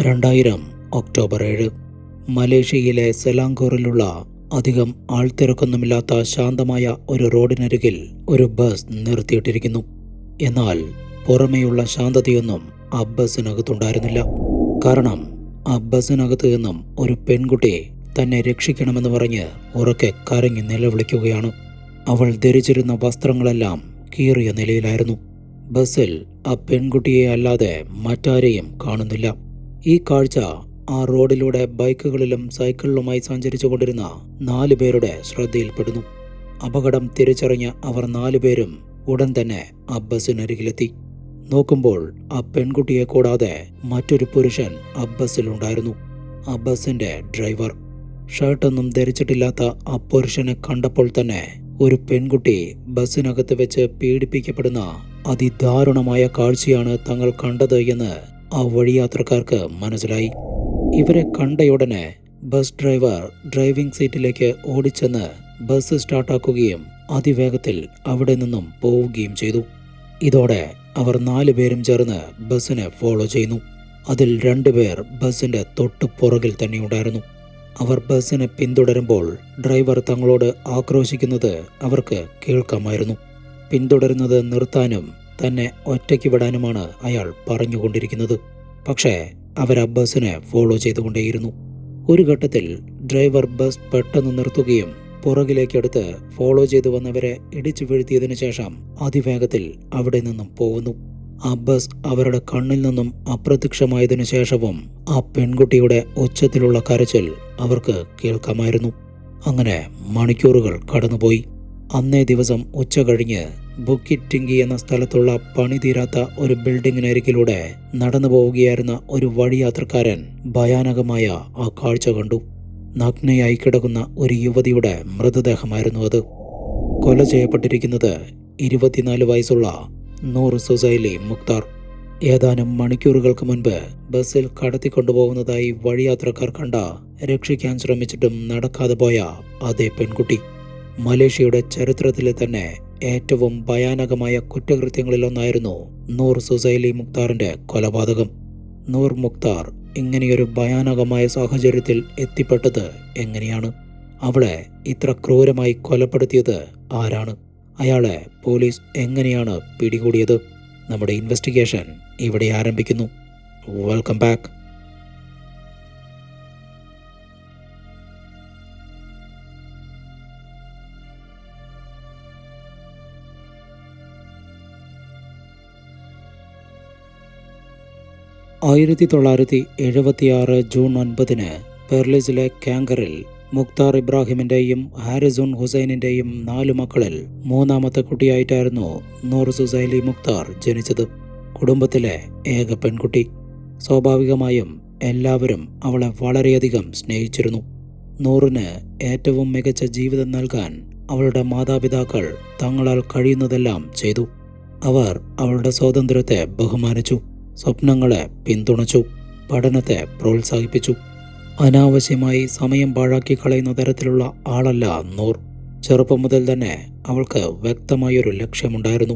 രണ്ടായിരം ഒക്ടോബർ ഏഴ്. മലേഷ്യയിലെ സെലാങ്കോറിലുള്ള അധികം ആൾത്തിരക്കൊന്നുമില്ലാത്ത ശാന്തമായ ഒരു റോഡിനരികിൽ ഒരു ബസ് നിർത്തിയിട്ടിരിക്കുന്നു. എന്നാൽ പുറമേയുള്ള ശാന്തതയൊന്നും ആ ബസ്സിനകത്തുണ്ടായിരുന്നില്ല. കാരണം ആ ബസ്സിനകത്ത് നിന്നും ഒരു പെൺകുട്ടി തന്നെ രക്ഷിക്കണമെന്ന് പറഞ്ഞ് ഉറക്കെ കരഞ്ഞു നിലവിളിക്കുകയാണ്. അവൾ ധരിച്ചിരുന്ന വസ്ത്രങ്ങളെല്ലാം കീറിയ നിലയിലായിരുന്നു. ബസ്സിൽ ആ പെൺകുട്ടിയെ അല്ലാതെ മറ്റാരെയും കാണുന്നില്ല. ഈ കാഴ്ച ആ റോഡിലൂടെ ബൈക്കുകളിലും സൈക്കിളിലുമായി സഞ്ചരിച്ചു കൊണ്ടിരുന്ന നാലു പേരുടെ ശ്രദ്ധയിൽപ്പെടുന്നു. അപകടം തിരിച്ചറിഞ്ഞ അവർ നാലുപേരും ഉടൻ തന്നെ ആ ബസ്സിനരികിലെത്തി. നോക്കുമ്പോൾ ആ പെൺകുട്ടിയെ കൂടാതെ മറ്റൊരു പുരുഷൻ ആ ബസ്സിലുണ്ടായിരുന്നു. ആ ബസ്സിന്റെ ഡ്രൈവർ. ഷർട്ടൊന്നും ധരിച്ചിട്ടില്ലാത്ത ആ പുരുഷനെ കണ്ടപ്പോൾ തന്നെ ഒരു പെൺകുട്ടി ബസ്സിനകത്ത് വെച്ച് പീഡിപ്പിക്കപ്പെടുന്ന അതിദാരുണമായ കാഴ്ചയാണ് തങ്ങൾ കണ്ടത് എന്ന് ആ വഴിയാത്രക്കാർക്ക് മനസ്സിലായി. ഇവരെ കണ്ടയുടനെ ബസ് ഡ്രൈവർ ഡ്രൈവിംഗ് സീറ്റിലേക്ക് ഓടിച്ചെന്ന് ബസ് സ്റ്റാർട്ടാക്കുകയും അതിവേഗത്തിൽ അവിടെ നിന്നും പോവുകയും ചെയ്തു. ഇതോടെ അവർ നാലു പേരും ചേർന്ന് ബസ്സിനെ ഫോളോ ചെയ്യുന്നു. അതിൽ രണ്ടുപേർ ബസ്സിന്റെ തൊട്ടു പുറകിൽ തന്നെയുണ്ടായിരുന്നു അവർ ബസ്സിനെ പിന്തുടരുമ്പോൾ ഡ്രൈവർ തങ്ങളോട് ആക്രോശിക്കുന്നത് അവർക്ക് കേൾക്കാമായിരുന്നു. പിന്തുടരുന്നത് നിർത്താനും തന്നെ ഒറ്റയ്ക്ക് വിടാനുമാണ് അയാൾ പറഞ്ഞുകൊണ്ടിരിക്കുന്നത്. പക്ഷേ അവർ ബസ്സിനെ ഫോളോ ചെയ്തുകൊണ്ടേയിരുന്നു. ഒരു ഘട്ടത്തിൽ ഡ്രൈവർ ബസ് പെട്ടെന്ന് നിർത്തുകയും പുറകിലേക്കെടുത്ത് ഫോളോ ചെയ്തു വന്നവരെ ഇടിച്ചു വീഴ്ത്തിയതിനു ശേഷം അതിവേഗത്തിൽ അവിടെ നിന്നും പോകുന്നു. ആ ബസ് അവരുടെ കണ്ണിൽ നിന്നും അപ്രത്യക്ഷമായതിനു ശേഷവും ആ പെൺകുട്ടിയുടെ ഉച്ചത്തിലുള്ള കരച്ചിൽ അവർക്ക് കേൾക്കാമായിരുന്നു. അങ്ങനെ മണിക്കൂറുകൾ കടന്നുപോയി. അന്നേ ദിവസം ഉച്ച കഴിഞ്ഞ് ബുക്കിറ്റിങ്കി എന്ന സ്ഥലത്തുള്ള പണി തീരാത്ത ഒരു ബിൽഡിങ്ങിനരികിലൂടെ നടന്നു പോവുകയായിരുന്ന ഒരു വഴിയാത്രക്കാരൻ ഭയാനകമായ ആ കാഴ്ച കണ്ടു. നഗ്നയായി കിടക്കുന്ന ഒരു യുവതിയുടെ മൃതദേഹമായിരുന്നു അത്. കൊല ചെയ്യപ്പെട്ടിരിക്കുന്നത് ഇരുപത്തിനാല് വയസ്സുള്ള നൂർ സുസൈലി മുക്താർ. ഏതാനും മണിക്കൂറുകൾക്ക് മുൻപ് ബസ്സിൽ കടത്തിക്കൊണ്ടുപോകുന്നതായി വഴിയാത്രക്കാർ കണ്ട രക്ഷിക്കാൻ ശ്രമിച്ചിട്ടും നടക്കാതെ പോയ അതേ പെൺകുട്ടി. മലേഷ്യയുടെ ചരിത്രത്തിലെ തന്നെ ഏറ്റവും ഭയാനകമായ കുറ്റകൃത്യങ്ങളിലൊന്നായിരുന്നു നൂർ സുസൈലി മുക്താറിന്റെ കൊലപാതകം. നൂർ മുക്താർ ഇങ്ങനെയൊരു ഭയാനകമായ സാഹചര്യത്തിൽ എത്തിപ്പെട്ടത് എങ്ങനെയാണ്? അവളെ ഇത്ര ക്രൂരമായി കൊലപ്പെടുത്തിയത് ആരാണ്? അയാളെ പോലീസ് എങ്ങനെയാണ് പിടികൂടിയത്? നമ്മുടെ ഇൻവെസ്റ്റിഗേഷൻ ഇവിടെ ആരംഭിക്കുന്നു. വെൽക്കം ബാക്ക് ആയിരത്തി തൊള്ളായിരത്തി എഴുപത്തിയാറ് ജൂൺ ഒൻപതിന് പെർലിസിലെ കാങ്കറിൽ മുക്താർ ഇബ്രാഹിമിന്റെയും ഹാരിസുൻ ഹുസൈനിന്റെയും നാലു മക്കളിൽ മൂന്നാമത്തെ കുട്ടിയായിട്ടായിരുന്നു നൂർ സുസൈലി മുക്താർ ജനിച്ചത്. കുടുംബത്തിലെ ഏക പെൺകുട്ടി. സ്വാഭാവികമായും എല്ലാവരും അവളെ വളരെയധികം സ്നേഹിച്ചിരുന്നു. നൂറിന് ഏറ്റവും മികച്ച ജീവിതം നൽകാൻ അവളുടെ മാതാപിതാക്കൾ തങ്ങളാൽ കഴിയുന്നതെല്ലാം ചെയ്തു. അവർ അവളുടെ സ്വാതന്ത്ര്യത്തെ ബഹുമാനിച്ചു. സ്വപ്നങ്ങളെ പിന്തുണച്ചു പഠനത്തെ പ്രോത്സാഹിപ്പിച്ചു. അനാവശ്യമായി സമയം പാഴാക്കി കളയുന്ന തരത്തിലുള്ള ആളല്ല നൂർ. ചെറുപ്പം മുതൽ തന്നെ അവൾക്ക് വ്യക്തമായൊരു ലക്ഷ്യമുണ്ടായിരുന്നു.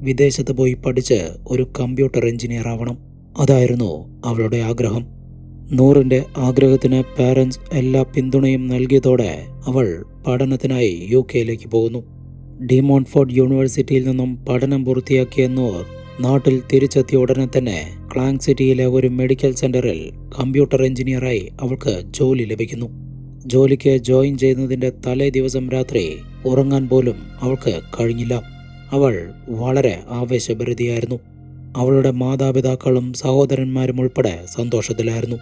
വിദേശത്ത് പോയി പഠിച്ച് ഒരു കമ്പ്യൂട്ടർ എഞ്ചിനീയർ ആവണം. അതായിരുന്നു അവളുടെ ആഗ്രഹം. നൂറിന്റെ ആഗ്രഹത്തിന് പാരൻസ് എല്ലാ പിന്തുണയും നൽകിയതോടെ അവൾ പഠനത്തിനായി യു കെയിലേക്ക് പോകുന്നു. ഡിമോൺഫോർഡ് യൂണിവേഴ്സിറ്റിയിൽ നിന്നും പഠനം പൂർത്തിയാക്കിയ നൂർ നാട്ടിൽ തിരിച്ചെത്തിയ ഉടനെ തന്നെ ക്ലാങ് സിറ്റിയിലെ ഒരു മെഡിക്കൽ സെന്ററിൽ കമ്പ്യൂട്ടർ എഞ്ചിനീയറായി അവൾക്ക് ജോലി ലഭിക്കുന്നു. ജോലിക്ക് ജോയിൻ ചെയ്യുന്നതിന്റെ തലേ ദിവസം രാത്രി ഉറങ്ങാൻ പോലും അവൾക്ക് കഴിഞ്ഞില്ല. അവൾ വളരെ ആവേശഭരിതയായിരുന്നു. അവളുടെ മാതാപിതാക്കളും സഹോദരന്മാരും ഉൾപ്പെടെ സന്തോഷത്തിലായിരുന്നു.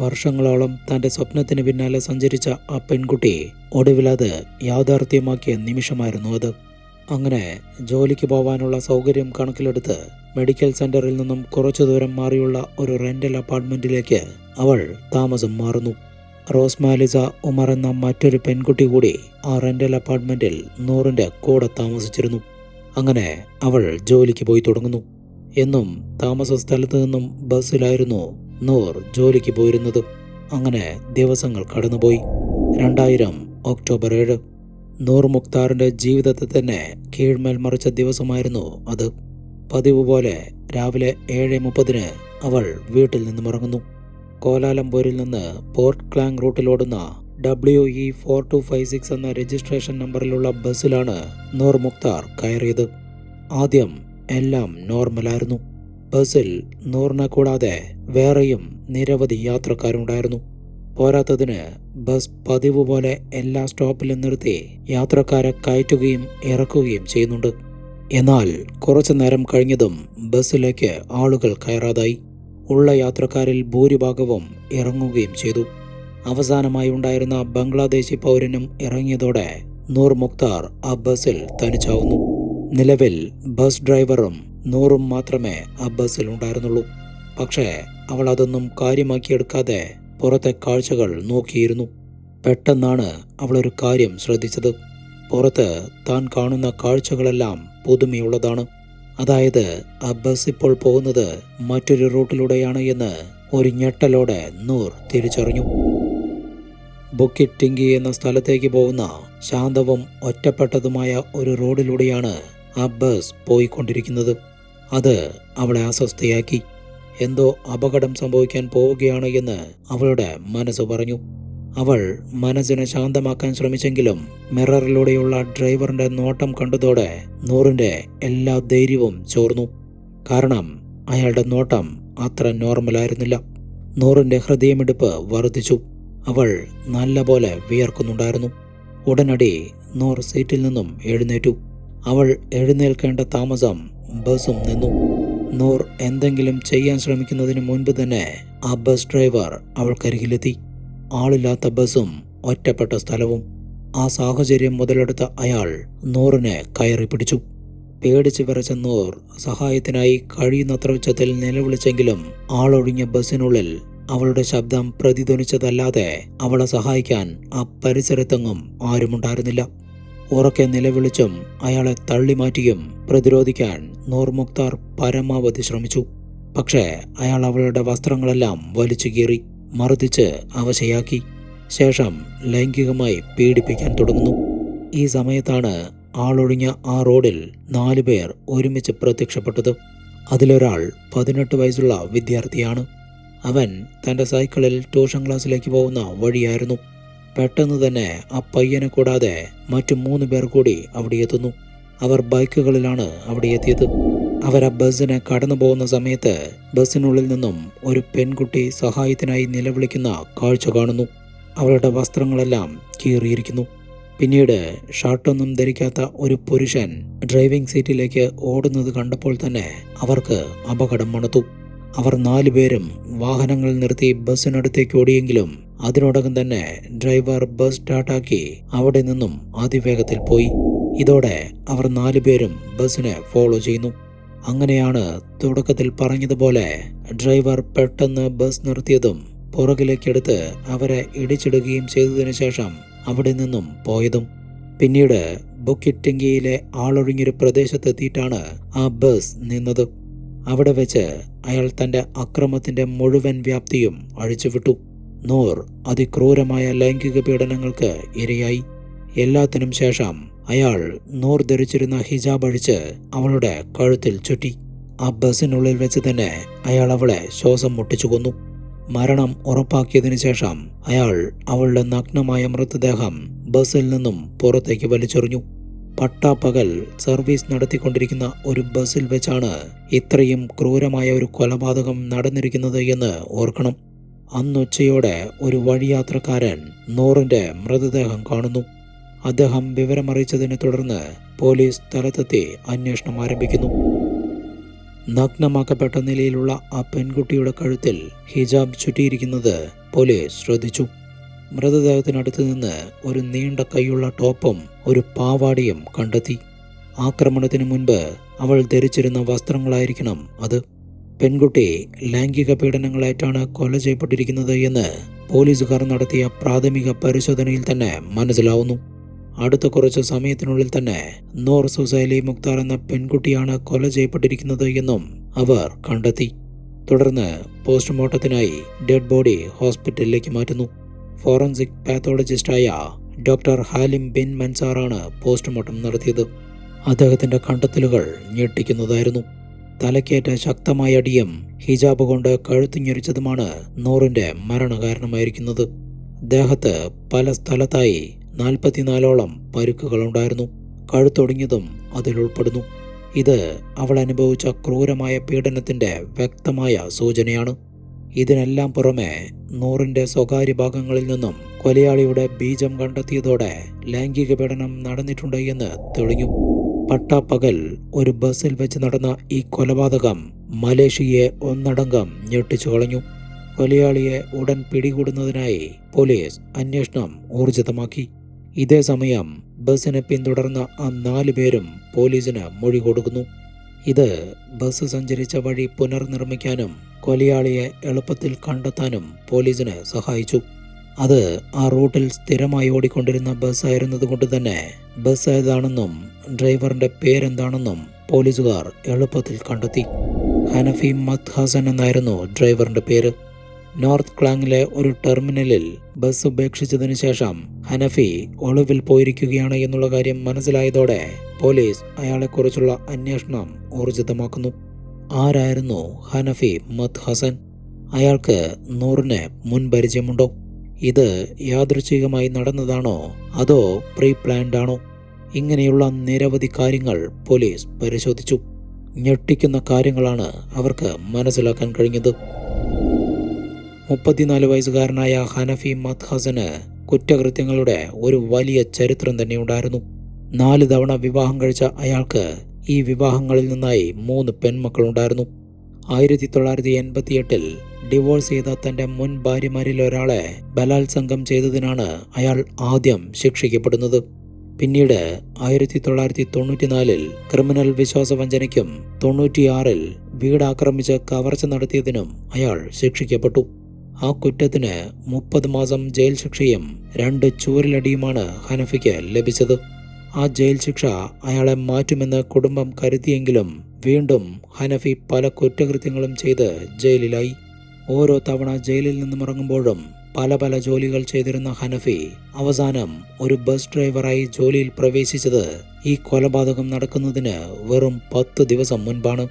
വർഷങ്ങളോളം തന്റെ സ്വപ്നത്തിന് പിന്നാലെ സഞ്ചരിച്ച ആ പെൺകുട്ടി ഒടുവിലത് യാഥാർത്ഥ്യമാക്കിയ നിമിഷമായിരുന്നു അത്. അങ്ങനെ ജോലിക്ക് പോവാനുള്ള സൗകര്യം കണക്കിലെടുത്ത് മെഡിക്കൽ സെന്ററിൽ നിന്നും കുറച്ചു ദൂരം മാറിയുള്ള ഒരു റെന്റൽ അപ്പാർട്ട്മെന്റിലേക്ക് അവൾ താമസം മാറുന്നു. റോസ്മാലിസ ഉമർ എന്ന മറ്റൊരു പെൺകുട്ടി കൂടി ആ റെന്റൽ അപ്പാർട്ട്മെന്റിൽ നൂറിന്റെ കൂടെ താമസിച്ചിരുന്നു. അങ്ങനെ അവൾ ജോലിക്ക് പോയി തുടങ്ങുന്നു. എന്നും താമസ സ്ഥലത്ത് നിന്നും ബസ്സിലായിരുന്നു നൂർ ജോലിക്ക് പോയിരുന്നത്. അങ്ങനെ ദിവസങ്ങൾ കടന്നുപോയി. രണ്ടായിരം ഒക്ടോബർ ഏഴ്. നൂർ മുക്താറിന്റെ ജീവിതത്തെ തന്നെ കീഴ്മേൽ മറിച്ച ദിവസമായിരുന്നു അത്. പതിവ് പോലെ രാവിലെ ഏഴ് മുപ്പതിന് അവൾ വീട്ടിൽ നിന്നും ഇറങ്ങുന്നു കോലാലംപൂരിൽ നിന്ന് port Klang റൂട്ടിലോടുന്ന W E four two five six എന്ന രജിസ്ട്രേഷൻ നമ്പറിലുള്ള ബസ്സിലാണ് നൂർ മുക്താർ കയറിയത്. ആദ്യം എല്ലാം നോർമലായിരുന്നു. ബസ്സിൽ നൂറിനെ കൂടാതെ വേറെയും നിരവധി യാത്രക്കാരുണ്ടായിരുന്നു. പോരാത്തതിന് ബസ് പതിവ് പോലെ എല്ലാ സ്റ്റോപ്പിലും നിർത്തി യാത്രക്കാരെ കയറ്റുകയും ഇറക്കുകയും ചെയ്യുന്നുണ്ട്. എന്നാൽ കുറച്ചു നേരം കഴിഞ്ഞതും ബസ്സിലേക്ക് ആളുകൾ കയറാതായി. ഉള്ള യാത്രക്കാരിൽ ഭൂരിഭാഗവും ഇറങ്ങുകയും ചെയ്തു. അവസാനമായി ഉണ്ടായിരുന്ന ബംഗ്ലാദേശി പൗരനും ഇറങ്ങിയതോടെ നൂർ മുക്താർ ആ ബസ്സിൽ തനിച്ചാവുന്നു. നിലവിൽ ബസ് ഡ്രൈവറും നൂറും മാത്രമേ ആ ബസ്സിൽ ഉണ്ടായിരുന്നുള്ളൂ. പക്ഷേ അവൾ അതൊന്നും കാര്യമാക്കിയെടുക്കാതെ പുറത്തെ കാഴ്ചകൾ നോക്കിയിരുന്നു. പെട്ടെന്നാണ് അവളൊരു കാര്യം ശ്രദ്ധിച്ചത്. പുറത്ത് താൻ കാണുന്ന കാഴ്ചകളെല്ലാം പുതുമയുള്ളതാണ്. അതായത് ആ ബസ് ഇപ്പോൾ പോകുന്നത് മറ്റൊരു റൂട്ടിലൂടെയാണ് എന്ന് ഒരു ഞെട്ടലോടെ നൂർ തിരിച്ചറിഞ്ഞു. ബുക്കിറ്റിങ്കി എന്ന സ്ഥലത്തേക്ക് പോകുന്ന ശാന്തവും ഒറ്റപ്പെട്ടതുമായ ഒരു റോഡിലൂടെയാണ് ആ ബസ് പോയിക്കൊണ്ടിരിക്കുന്നത്. അത് അവളെ അസ്വസ്ഥയാക്കി. എന്തോ അപകടം സംഭവിക്കാൻ പോവുകയാണ് എന്ന് അവളുടെ മനസ്സ് പറഞ്ഞു. അവൾ മനസ്സിനെ ശാന്തമാക്കാൻ ശ്രമിച്ചെങ്കിലും മിററിലൂടെയുള്ള ഡ്രൈവറിന്റെ നോട്ടം കണ്ടതോടെ നൂറിന്റെ എല്ലാ ധൈര്യവും ചോർന്നു. കാരണം അയാളുടെ നോട്ടം അത്ര നോർമലായിരുന്നില്ല നൂറിന്റെ ഹൃദയമിടിപ്പ് വർദ്ധിച്ചു. അവൾ നല്ലപോലെ വിയർക്കുന്നുണ്ടായിരുന്നു. ഉടനടി നൂർ സീറ്റിൽ നിന്നും എഴുന്നേറ്റു. അവൾ എഴുന്നേൽക്കേണ്ട താമസം ബസ്സും നിന്നു. നൂർ എന്തെങ്കിലും ചെയ്യാൻ ശ്രമിക്കുന്നതിന് മുൻപ് തന്നെ ആ ബസ് ഡ്രൈവർ അവൾക്കരികിലെത്തി. ആളില്ലാത്ത ബസ്സും ഒറ്റപ്പെട്ട സ്ഥലവും. ആ സാഹചര്യം മുതലെടുത്ത അയാൾ നൂറിനെ കയറി പിടിച്ചു. പേടിച്ചു വിറച്ച നൂർ സഹായത്തിനായി കഴിയുന്നത്ര ഉച്ചത്തിൽ നിലവിളിച്ചെങ്കിലും ആളൊഴിഞ്ഞ ബസ്സിനുള്ളിൽ അവളുടെ ശബ്ദം പ്രതിധ്വനിച്ചതല്ലാതെ അവളെ സഹായിക്കാൻ ആ പരിസരത്തെങ്ങും ആരുമുണ്ടായിരുന്നില്ല. ഉറക്കെ നിലവിളിച്ചും അയാളെ തള്ളിമാറ്റിയും പ്രതിരോധിക്കാൻ നൂർ മുക്താർ പരമാവധി ശ്രമിച്ചു. പക്ഷേ അയാൾ അവളുടെ വസ്ത്രങ്ങളെല്ലാം വലിച്ചു കീറി മർദ്ദിച്ച് അവശയാക്കി. ശേഷം ലൈംഗികമായി പീഡിപ്പിക്കാൻ തുടങ്ങുന്നു. ഈ സമയത്താണ് ആളൊഴിഞ്ഞ ആ റോഡിൽ നാലു പേർ ഒരുമിച്ച് പ്രത്യക്ഷപ്പെട്ടത്. അതിലൊരാൾ പതിനെട്ട് വയസ്സുള്ള വിദ്യാർത്ഥിയാണ്. അവൻ തന്റെ സൈക്കിളിൽ ട്യൂഷൻ ക്ലാസ്സിലേക്ക് പോകുന്ന വഴിയായിരുന്നു. പെട്ടെന്ന് തന്നെ ആ പയ്യനെ കൂടാതെ മറ്റു മൂന്ന് പേർ കൂടി അവിടെ എത്തുന്നു. അവർ ബൈക്കുകളിലാണ് അവിടെ എത്തിയത്. അവർ ആ ബസ്സിനെ കടന്നു പോകുന്ന സമയത്ത് ബസ്സിനുള്ളിൽ നിന്നും ഒരു പെൺകുട്ടി സഹായത്തിനായി നിലവിളിക്കുന്ന കാഴ്ച കാണുന്നു. അവളുടെ വസ്ത്രങ്ങളെല്ലാം കീറിയിരിക്കുന്നു. പിന്നീട് ഷർട്ടൊന്നും ധരിക്കാത്ത ഒരു പുരുഷൻ ഡ്രൈവിംഗ് സീറ്റിലേക്ക് ഓടുന്നത് കണ്ടപ്പോൾ തന്നെ അവർക്ക് അപകടം മണത്തു. അവർ നാലുപേരും വാഹനങ്ങൾ നിർത്തി ബസ്സിനടുത്തേക്ക് ഓടിയെങ്കിലും അതിനോടകം തന്നെ ഡ്രൈവർ ബസ് സ്റ്റാർട്ടാക്കി അവിടെ നിന്നും അതിവേഗത്തിൽ പോയി. ഇതോടെ അവർ നാലുപേരും ബസ്സിനെ ഫോളോ ചെയ്യുന്നു. അങ്ങനെയാണ് തുടക്കത്തിൽ പറഞ്ഞതുപോലെ ഡ്രൈവർ പെട്ടെന്ന് ബസ് നിർത്തിയതും പുറകിലേക്കെടുത്ത് അവരെ ഇടിച്ചിടുകയും ചെയ്തതിനു ശേഷം അവിടെ നിന്നും പോയതും. പിന്നീട് ബുക്കിറ്റിംഗിയിലെ ആളൊഴിഞ്ഞൊരു പ്രദേശത്തെത്തിയിട്ടാണ് ആ ബസ് നിന്നത്. അവിടെ വെച്ച് അയാൾ തന്റെ അക്രമത്തിന്റെ മുഴുവൻ വ്യാപ്തിയും അഴിച്ചുവിട്ടു. നൂർ അതിക്രൂരമായ ലൈംഗിക പീഡനങ്ങൾക്ക് ഇരയായി. എല്ലാത്തിനും ശേഷം അയാൾ നൂർ ധരിച്ചിരുന്ന ഹിജാബ് അഴിച്ച് അവളുടെ കഴുത്തിൽ ചുറ്റി. ആ ബസ്സിനുള്ളിൽ വെച്ച് തന്നെ അയാൾ അവളെ ശ്വാസം മുട്ടിച്ചു കൊന്നു. മരണം ഉറപ്പാക്കിയതിനു ശേഷം അയാൾ അവളുടെ നഗ്നമായ മൃതദേഹം ബസ്സിൽ നിന്നും പുറത്തേക്ക് വലിച്ചെറിഞ്ഞു. പട്ടാപ്പകൽ സർവീസ് നടത്തിക്കൊണ്ടിരിക്കുന്ന ഒരു ബസ്സിൽ വെച്ചാണ് ഇത്രയും ക്രൂരമായ ഒരു കൊലപാതകം നടന്നിരിക്കുന്നത് എന്ന് ഓർക്കണം. അന്നുച്ചയോടെ ഒരു വഴിയാത്രക്കാരൻ നൂറിന്റെ മൃതദേഹം കാണുന്നു. അദ്ദേഹം വിവരമറിയിച്ചതിനെ തുടർന്ന് പോലീസ് സ്ഥലത്തെത്തി അന്വേഷണം ആരംഭിക്കുന്നു. നഗ്നമാക്കപ്പെട്ട നിലയിലുള്ള ആ പെൺകുട്ടിയുടെ കഴുത്തിൽ ഹിജാബ് ചുറ്റിയിരിക്കുന്നത് പോലീസ് ശ്രദ്ധിച്ചു. മൃതദേഹത്തിനടുത്ത് നിന്ന് ഒരു നീണ്ട കൈയുള്ള ടോപ്പും ഒരു പാവാടിയും കണ്ടെത്തി. ആക്രമണത്തിന് മുൻപ് അവൾ ധരിച്ചിരുന്ന വസ്ത്രങ്ങളായിരിക്കണം അത്. പെൺകുട്ടി ലൈംഗിക പീഡനങ്ങളേറ്റാണ് കൊല ചെയ്യപ്പെട്ടിരിക്കുന്നത് എന്ന് പോലീസുകാർ നടത്തിയ പ്രാഥമിക പരിശോധനയിൽ തന്നെ മനസ്സിലാവുന്നു. അടുത്ത കുറച്ച് സമയത്തിനുള്ളിൽ തന്നെ നോർ സുസൈലി മുക്താർ എന്ന പെൺകുട്ടിയാണ് കൊല ചെയ്യപ്പെട്ടിരിക്കുന്നത് എന്നും അവർ കണ്ടെത്തി. തുടർന്ന് പോസ്റ്റ്മോർട്ടത്തിനായി ഡെഡ് ബോഡി ഹോസ്പിറ്റലിലേക്ക് മാറ്റുന്നു. ഫോറൻസിക് പാത്തോളജിസ്റ്റായ ഡോക്ടർ ഹാലിം ബിൻ മൻസാറാണ് പോസ്റ്റ്മോർട്ടം നടത്തിയത്. അദ്ദേഹത്തിന്റെ കണ്ടെത്തലുകൾ ഞെട്ടിക്കുന്നതായിരുന്നു. തലക്കേറ്റ ശക്തമായ അടിയും ഹിജാബ് കൊണ്ട് കഴുത്തിഞ്ഞൊരിച്ചതുമാണ് നൂറിന്റെ മരണകാരണമായിരിക്കുന്നത്. ദേഹത്ത് പല സ്ഥലത്തായി നാൽപ്പത്തിനാലോളം പരുക്കുകളുണ്ടായിരുന്നു. കഴുത്തൊടിഞ്ഞതും അതിലുൾപ്പെടുന്നു ഇത് അവൾ അനുഭവിച്ച ക്രൂരമായ പീഡനത്തിന്റെ വ്യക്തമായ സൂചനയാണ്. ഇതിനെല്ലാം പുറമെ നൂറിന്റെ സ്വകാര്യ ഭാഗങ്ങളിൽ നിന്നും കൊലയാളിയുടെ ബീജം കണ്ടെത്തിയതോടെ ലൈംഗിക പീഡനം നടന്നിട്ടുണ്ട് എന്ന് തെളിഞ്ഞു പട്ടാപ്പകൽ ഒരു ബസ്സിൽ വെച്ച് നടന്ന ഈ കൊലപാതകം മലേഷ്യയെ ഒന്നടങ്കം ഞെട്ടിച്ചു കളഞ്ഞു. കൊലയാളിയെ ഉടൻ പിടികൂടുന്നതിനായി പോലീസ് അന്വേഷണം ഊർജിതമാക്കി. ഇതേ സമയം ബസ്സിനെ പിന്തുടർന്ന ആ നാല് പേരും പോലീസിന് മൊഴി കൊടുക്കുന്നു. ഇത് ബസ് സഞ്ചരിച്ച വഴി പുനർനിർമ്മിക്കാനും കൊലയാളിയെ എളുപ്പത്തിൽ കണ്ടെത്താനും പോലീസിന് സഹായിച്ചു. അത് ആ റൂട്ടിൽ സ്ഥിരമായി ഓടിക്കൊണ്ടിരുന്ന ബസ് ആയിരുന്നതുകൊണ്ട് തന്നെ ബസ് ഏതാണെന്നും ഡ്രൈവറിന്റെ പേരെന്താണെന്നും പോലീസുകാർ എളുപ്പത്തിൽ കണ്ടെത്തി. ഹനഫി മത് ഹസൻ എന്നായിരുന്നു ഡ്രൈവറിന്റെ പേര്. നോർത്ത് ക്ലാങ്ങിലെ ഒരു ടെർമിനലിൽ ബസ് ഉപേക്ഷിച്ചതിനു ശേഷം ഹനഫി ഒളിവിൽ പോയിരിക്കുകയാണ് എന്നുള്ള കാര്യം മനസ്സിലായതോടെ പോലീസ് അയാളെക്കുറിച്ചുള്ള അന്വേഷണം ഊർജിതമാക്കുന്നു. ആരായിരുന്നു ഹനഫി മത് ഹസൻ? അയാൾക്ക് നൂറിന് മുൻപരിചയമുണ്ടോ ഇത് യാദൃച്ഛികമായി നടന്നതാണോ? അതോ പ്രീ പ്ലാൻഡ് ആണോ? ഇങ്ങനെയുള്ള നിരവധി കാര്യങ്ങൾ പോലീസ് പരിശോധിച്ചു. ഞെട്ടിക്കുന്ന കാര്യങ്ങളാണ് അവർക്ക് മനസ്സിലാക്കാൻ കഴിഞ്ഞത്. മുപ്പത്തിനാല് വയസ്സുകാരനായ ഹനഫി മത് ഹസന് കുറ്റകൃത്യങ്ങളുടെ ഒരു വലിയ ചരിത്രം തന്നെയുണ്ടായിരുന്നു നാല് തവണ വിവാഹം കഴിച്ച അയാൾക്ക് ഈ വിവാഹങ്ങളിൽ നിന്നായി മൂന്ന് പെൺമക്കളുണ്ടായിരുന്നു. ആയിരത്തി തൊള്ളായിരത്തി എൺപത്തി എട്ടിൽ ഡിവോഴ്സ് ചെയ്ത തന്റെ മുൻ ഭാര്യമാരിൽ ഒരാളെ ബലാത്സംഗം ചെയ്തതിനാണ് അയാൾ ആദ്യം ശിക്ഷിക്കപ്പെടുന്നത്. പിന്നീട് ആയിരത്തി തൊള്ളായിരത്തി തൊണ്ണൂറ്റിനാലിൽ ക്രിമിനൽ വിശ്വാസവഞ്ചനയ്ക്കും തൊണ്ണൂറ്റിയാറിൽ വീടാക്രമിച്ച് കവർച്ച നടത്തിയതിനും അയാൾ ശിക്ഷിക്കപ്പെട്ടു. ആ കുറ്റത്തിന് മുപ്പത് മാസം ജയിൽ ശിക്ഷയും രണ്ട് ചൂരലടിയുമാണ് ഹനഫിക്ക് ലഭിച്ചത്. ആ ജയിൽ ശിക്ഷ അയാളെ മാറ്റുമെന്ന് കുടുംബം കരുതിയെങ്കിലും വീണ്ടും ഹനഫി പല കുറ്റകൃത്യങ്ങളും ചെയ്ത് ജയിലിലായി. ഓരോ തവണ ജയിലിൽ നിന്നും ഇറങ്ങുമ്പോഴും പല പല ജോലികൾ ചെയ്തിരുന്ന ഹനഫി അവസാനം ഒരു ബസ് ഡ്രൈവറായി ജോലിയിൽ പ്രവേശിച്ചത് ഈ കൊലപാതകം നടക്കുന്നതിന് വെറും പത്ത് ദിവസം മുൻപാണ്.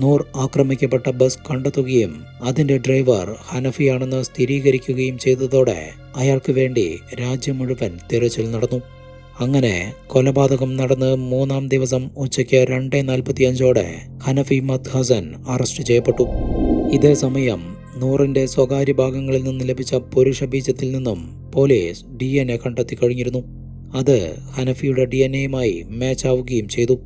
നൂർ ആക്രമിക്കപ്പെട്ട ബസ് കണ്ടെത്തുകയും അതിന്റെ ഡ്രൈവർ ഹനഫിയാണെന്ന് സ്ഥിരീകരിക്കുകയും ചെയ്തതോടെ അയാൾക്ക് വേണ്ടി രാജ്യം മുഴുവൻ തിരച്ചിൽ നടന്നു. അങ്ങനെ കൊലപാതകം നടന്ന് മൂന്നാം ദിവസം ഉച്ചയ്ക്ക് രണ്ട് നാൽപ്പത്തിയഞ്ചോടെ ഹനഫി മത് ഹസൻ അറസ്റ്റ് ചെയ്യപ്പെട്ടു. ഇതേ സമയം നൂറിന്റെ സ്വകാര്യ ഭാഗങ്ങളിൽ നിന്ന് ലഭിച്ച പുരുഷ ബീജത്തിൽ നിന്നും പോലീസ് ഡി എൻ എ കണ്ടെത്തി കഴിഞ്ഞിരുന്നു. അത് ഹനഫിയുടെ ഡി എൻ എയുമായി മാച്ച് ആവുകയും ചെയ്തു.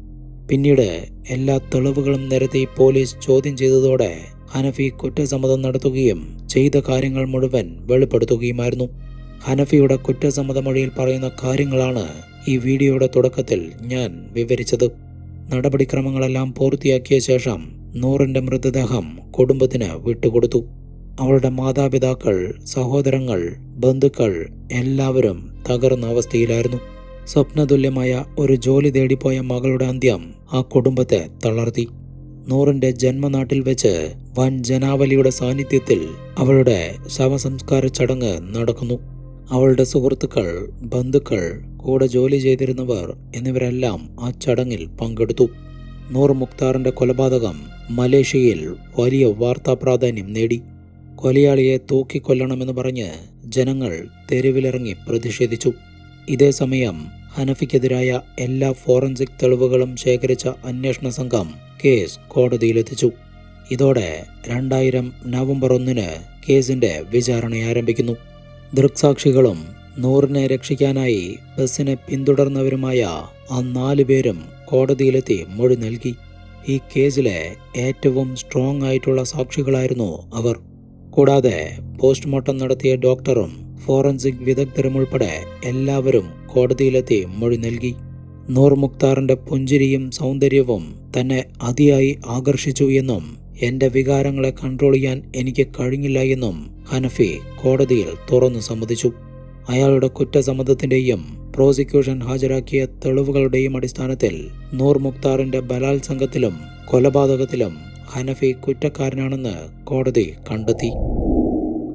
പിന്നീട് എല്ലാ തെളിവുകളും നിരത്തി പോലീസ് ചോദ്യം ചെയ്തതോടെ ഹനഫി കുറ്റസമ്മതം നടത്തുകയും ചെയ്ത കാര്യങ്ങൾ മുഴുവൻ വെളിപ്പെടുത്തുകയുമായിരുന്നു. ഹനഫിയുടെ കുറ്റസമ്മത മൊഴിയിൽ പറയുന്ന കാര്യങ്ങളാണ് ഈ വീഡിയോയുടെ തുടക്കത്തിൽ ഞാൻ വിവരിച്ചത്. നടപടിക്രമങ്ങളെല്ലാം പൂർത്തിയാക്കിയ ശേഷം നൂറിന്റെ മൃതദേഹം കുടുംബത്തിന് വിട്ടുകൊടുത്തു. അവളുടെ മാതാപിതാക്കൾ സഹോദരങ്ങൾ ബന്ധുക്കൾ എല്ലാവരും തകർന്ന അവസ്ഥയിലായിരുന്നു. സ്വപ്നതുല്യമായ ഒരു ജോലി തേടിപ്പോയ മകളുടെ അന്ത്യം ആ കുടുംബത്തെ തളർത്തി. നൂറിന്റെ ജന്മനാട്ടിൽ വെച്ച് വൻ ജനാവലിയുടെ സാന്നിധ്യത്തിൽ അവളുടെ ശവസംസ്കാര ചടങ്ങ് നടക്കുന്നു. അവളുടെ സുഹൃത്തുക്കൾ ബന്ധുക്കൾ കൂടെ ജോലി ചെയ്തിരുന്നവർ എന്നിവരെല്ലാം ആ ചടങ്ങിൽ പങ്കെടുത്തു. നൂർ മുക്താറിന്റെ കൊലപാതകം മലേഷ്യയിൽ വലിയ വാർത്താ പ്രാധാന്യം നേടി. കൊലയാളിയെ തൂക്കിക്കൊല്ലണമെന്ന് പറഞ്ഞ് ജനങ്ങൾ തെരുവിലിറങ്ങി പ്രതിഷേധിച്ചു. ഇതേ സമയം ഹനഫിക്കെതിരായ എല്ലാ ഫോറൻസിക് തെളിവുകളും ശേഖരിച്ച അന്വേഷണ സംഘം കേസ് കോടതിയിലെത്തിച്ചു. ഇതോടെ രണ്ടായിരം നവംബർ ഒന്നിന് കേസിന്റെ വിചാരണ ആരംഭിക്കുന്നു. ദൃക്സാക്ഷികളും നൂറിനെ രക്ഷിക്കാനായി ബസ്സിനെ പിന്തുടർന്നവരുമായ ആ നാലു പേരും കോടതിയിലെത്തി മൊഴി നൽകി. ഈ കേസിലെ ഏറ്റവും സ്ട്രോങ് ആയിട്ടുള്ള സാക്ഷികളായിരുന്നു അവർ. കൂടാതെ പോസ്റ്റ്മോർട്ടം നടത്തിയ ഡോക്ടറും ഫോറൻസിക് വിദഗ്ധരും ഉൾപ്പെടെ എല്ലാവരും കോടതിയിലെത്തി മൊഴി നൽകി. നൂർ മുക്താറിന്റെ പുഞ്ചിരിയും സൗന്ദര്യവും തന്നെ അതിയായി ആകർഷിച്ചു എന്നും എന്റെ വികാരങ്ങളെ കൺട്രോൾ ചെയ്യാൻ എനിക്ക് കഴിഞ്ഞില്ല എന്നും ഹനഫി കോടതിയിൽ തുറന്നു സമ്മതിച്ചു. അയാളുടെ കുറ്റസമ്മതത്തിന്റെയും പ്രോസിക്യൂഷൻ ഹാജരാക്കിയ തെളിവുകളുടെയും അടിസ്ഥാനത്തിൽ നൂർ മുക്താറിന്റെ ബലാത്സംഗത്തിലും കൊലപാതകത്തിലും ഹനഫി കുറ്റക്കാരനാണെന്ന് കോടതി കണ്ടെത്തി.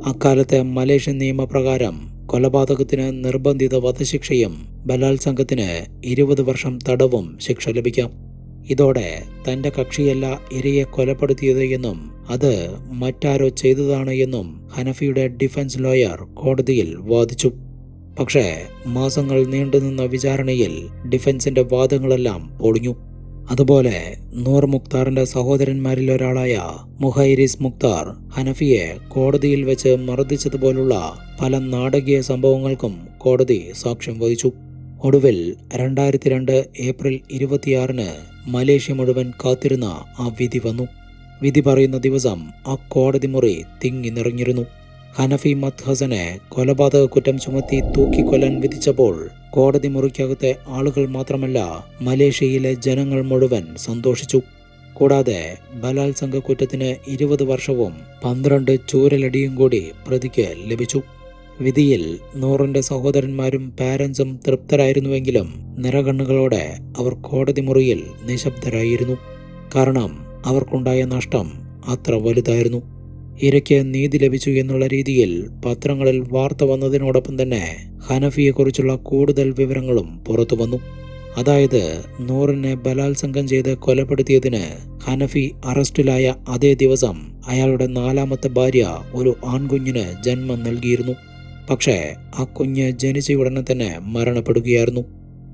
അക്കാലത്തെ മലേഷ്യൻ നിയമപ്രകാരം കൊലപാതകത്തിന് നിർബന്ധിത വധശിക്ഷയും ബലാത്സംഗത്തിന് ഇരുപത് വർഷം തടവും ശിക്ഷ ലഭിക്കാം. ഇതോടെ തന്റെ കക്ഷിയല്ല ഇരയെ കൊലപ്പെടുത്തിയത് എന്നും അത് മറ്റാരോ ചെയ്തതാണ് എന്നും ഹനഫിയുടെ ഡിഫൻസ് ലോയർ കോടതിയിൽ വാദിച്ചു. പക്ഷേ മാസങ്ങൾ നീണ്ടുനിന്ന വിചാരണയിൽ ഡിഫൻസിന്റെ വാദങ്ങളെല്ലാം പൊളിഞ്ഞു. അതുപോലെ നൂർ മുക്താറിന്റെ സഹോദരന്മാരിൽ ഒരാളായ മുഹൈരിസ് മുക്താർ ഹനഫിയെ കോടതിയിൽ വെച്ച് മർദ്ദിച്ചതുപോലുള്ള പല നാടകീയ സംഭവങ്ങൾക്കും കോടതി സാക്ഷ്യം വഹിച്ചു. ഒടുവിൽ രണ്ടായിരത്തി രണ്ട് ഏപ്രിൽ ഇരുപത്തിയാറിന് മലേഷ്യ മുഴുവൻ കാത്തിരുന്ന ആ വിധി വന്നു. വിധി പറയുന്ന ദിവസം ആ കോടതി മുറി തിങ്ങി നിറഞ്ഞിരുന്നു. ഹനഫി മത് ഹസനെ കൊലപാതക കുറ്റം ചുമത്തി തൂക്കിക്കൊല്ലാൻ വിധിച്ചപ്പോൾ കോടതി മുറിക്കകത്തെ ആളുകൾ മാത്രമല്ല മലേഷ്യയിലെ ജനങ്ങൾ മുഴുവൻ സന്തോഷിച്ചു. കൂടാതെ ബലാത്സംഗ കുറ്റത്തിന് ഇരുപത് വർഷവും പന്ത്രണ്ട് ചൂരലടിയും കൂടി പ്രതിക്ക് ലഭിച്ചു. വിധിയിൽ നൂറിന്റെ സഹോദരന്മാരും പാരൻസും തൃപ്തരായിരുന്നുവെങ്കിലും നിറകണ്ണുകളോടെ അവർ കോടതി മുറിയിൽ നിശബ്ദരായിരുന്നു. കാരണം അവർക്കുണ്ടായ നഷ്ടം അത്ര വലുതായിരുന്നു. ഇരയ്ക്ക് നീതി ലഭിച്ചു എന്നുള്ള രീതിയിൽ പത്രങ്ങളിൽ വാർത്ത വന്നതിനോടൊപ്പം തന്നെ ഹനഫിയെക്കുറിച്ചുള്ള കൂടുതൽ വിവരങ്ങളും പുറത്തു വന്നു. അതായത് നൂറിനെ ബലാത്സംഗം ചെയ്ത് കൊലപ്പെടുത്തിയതിന് ഹനഫി അറസ്റ്റിലായ അതേ ദിവസം അയാളുടെ നാലാമത്തെ ഭാര്യ ഒരു ആൺകുഞ്ഞിന് ജന്മം നൽകിയിരുന്നു. പക്ഷേ ആ കുഞ്ഞ് ജനിച്ച ഉടനെ തന്നെ മരണപ്പെടുകയായിരുന്നു.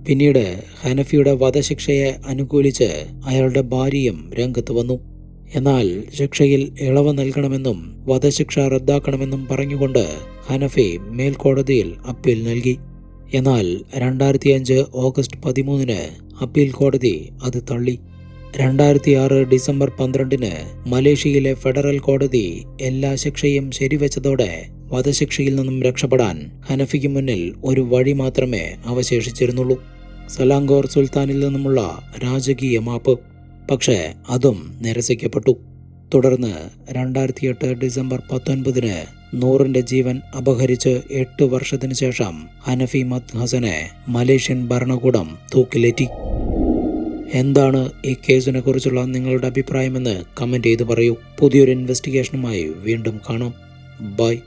പിന്നീട് ഹനഫിയുടെ വധശിക്ഷയെ അനുകൂലിച്ച് അയാളുടെ ഭാര്യയും രംഗത്ത് വന്നു. എന്നാൽ ശിക്ഷയിൽ ഇളവ് നൽകണമെന്നും വധശിക്ഷ റദ്ദാക്കണമെന്നും പറഞ്ഞുകൊണ്ട് ഹനഫി മേൽക്കോടതിയിൽ അപ്പീൽ നൽകി. എന്നാൽ രണ്ടായിരത്തി അഞ്ച് ഓഗസ്റ്റ് പതിമൂന്നിന് അപ്പീൽ കോടതി അത് തള്ളി. രണ്ടായിരത്തി ആറ് ഡിസംബർ പന്ത്രണ്ടിന് മലേഷ്യയിലെ ഫെഡറൽ കോടതി എല്ലാ ശിക്ഷയും ശരിവെച്ചതോടെ വധശിക്ഷയിൽ നിന്നും രക്ഷപ്പെടാൻ ഹനഫിക്ക് മുന്നിൽ ഒരു വഴി മാത്രമേ അവശേഷിച്ചിരുന്നുള്ളൂ. സലാങ്കോർ സുൽത്താനിൽ നിന്നുമുള്ള രാജകീയ മാപ്പ്. പക്ഷേ അതും നിരസിക്കപ്പെട്ടു. തുടർന്ന് രണ്ടായിരത്തി എട്ട് ഡിസംബർ പത്തൊൻപതിന് നൂറിന്റെ ജീവൻ അപഹരിച്ച് എട്ട് വർഷത്തിനു ശേഷം ഹനഫി മത് ഹസനെ മലേഷ്യൻ ഭരണകൂടം തൂക്കിലേറ്റി. എന്താണ് ഈ കേസിനെ കുറിച്ചുള്ള നിങ്ങളുടെ അഭിപ്രായമെന്ന് കമന്റ് ചെയ്ത് പറയൂ. പുതിയൊരു ഇൻവെസ്റ്റിഗേഷനുമായി വീണ്ടും കാണാം. ബൈ